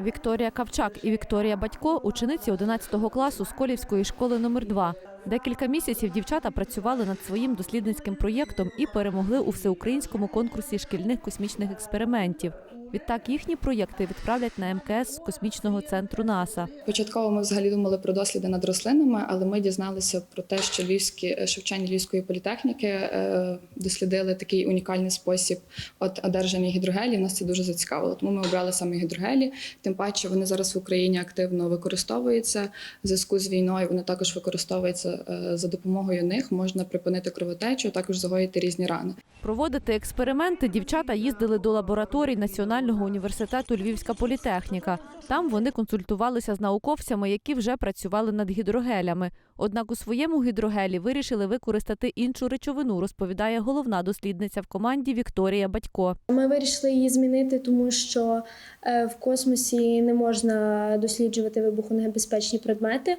Вікторія Кавчак і Вікторія Батько учениці 11 класу Сколівської школи номер 2 Декілька місяців дівчата працювали над своїм дослідницьким проєктом і перемогли у всеукраїнському конкурсі шкільних космічних експериментів. Відтак їхні проєкти відправлять на МКС з космічного центру НАСА. Початково ми взагалі думали про досліди над рослинами, але ми дізналися про те, що львівські що вчені львівської політехніки е, дослідили такий унікальний спосіб от одержання гідрогелів. Нас це дуже зацікавило. Тому ми обрали саме гідрогелі. Тим паче вони зараз в Україні активно використовуються в зв'язку з війною. Вони також використовуються е, за допомогою них. Можна припинити кровотечу, а також загоїти різні рани. Проводити експерименти дівчата їздили до лабораторій Національного університету Львівська політехніка. Там вони консультувалися з науковцями, які вже працювали над гідрогелями. Однак у своєму гідрогелі вирішили використати іншу речовину, розповідає головна дослідниця в команді Вікторія Батько. Ми вирішили її змінити, тому що е, в космосі не можна досліджувати вибухонебезпечні предмети.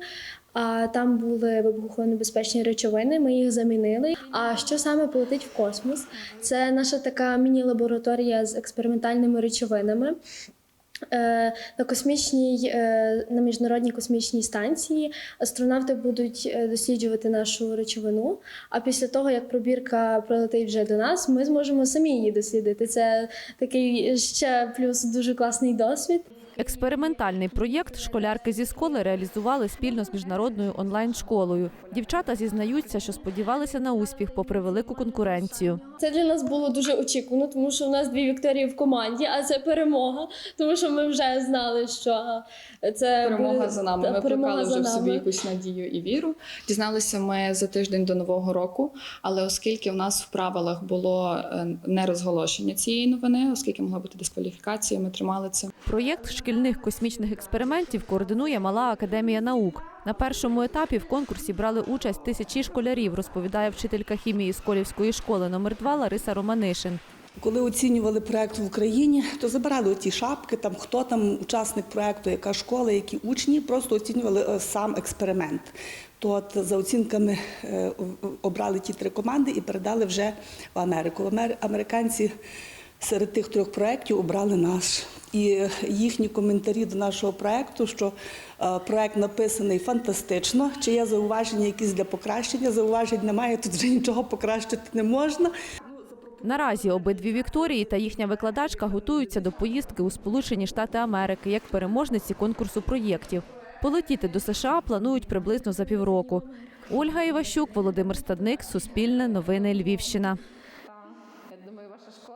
А там були вибухонебезпечні речовини. Ми їх замінили. А що саме полетить в космос? Це наша така міні-лабораторія з експериментальними речовинами. Е, На космічній е, на міжнародній космічній станції астронавти будуть е, досліджувати нашу речовину. А після того, як пробірка прилетить вже до нас, ми зможемо самі її дослідити. Це такий ще плюс дуже класний досвід. Експериментальний проєкт школярки зі школи реалізували спільно з міжнародною онлайн-школою. Дівчата зізнаються, що сподівалися на успіх попри велику конкуренцію. Це для нас було дуже очікувано, тому що у нас дві Вікторії в команді, а це перемога. Тому що ми вже знали, що це Перемога буде- за нами. Ми перемога вже в собі якусь надію і віру. Дізналися ми за тиждень до нового року. Але оскільки в нас в правилах було е, не розголошення цієї новини, оскільки могла бути дискваліфікація, ми тримали це. Проєкт шкільних космічних експериментів координує Мала академія наук. На першому етапі в конкурсі брали участь тисячі школярів, розповідає вчителька хімії Сколівської школи номер 2 Лариса Романишин. Коли оцінювали проект в Україні, то забирали ті шапки, там хто там учасник проекту, яка школа, які учні, просто оцінювали е, сам експеримент. То от за оцінками е, обрали ті три команди і передали вже в Америку. Амер- Американці серед тих трьох проєктів обрали наш. І їхні коментарі до нашого проєкту, що е, проєкт написаний фантастично, чи є зауваження якісь для покращення, зауважень немає, тут вже нічого покращити не можна. Наразі обидві Вікторії та їхня викладачка готуються до поїздки у Сполучені Штати Америки як переможниці конкурсу проєктів. Полетіти до США планують приблизно за півроку. Ольга Іващук, Володимир Стадник, Суспільне, Новини Львівщина.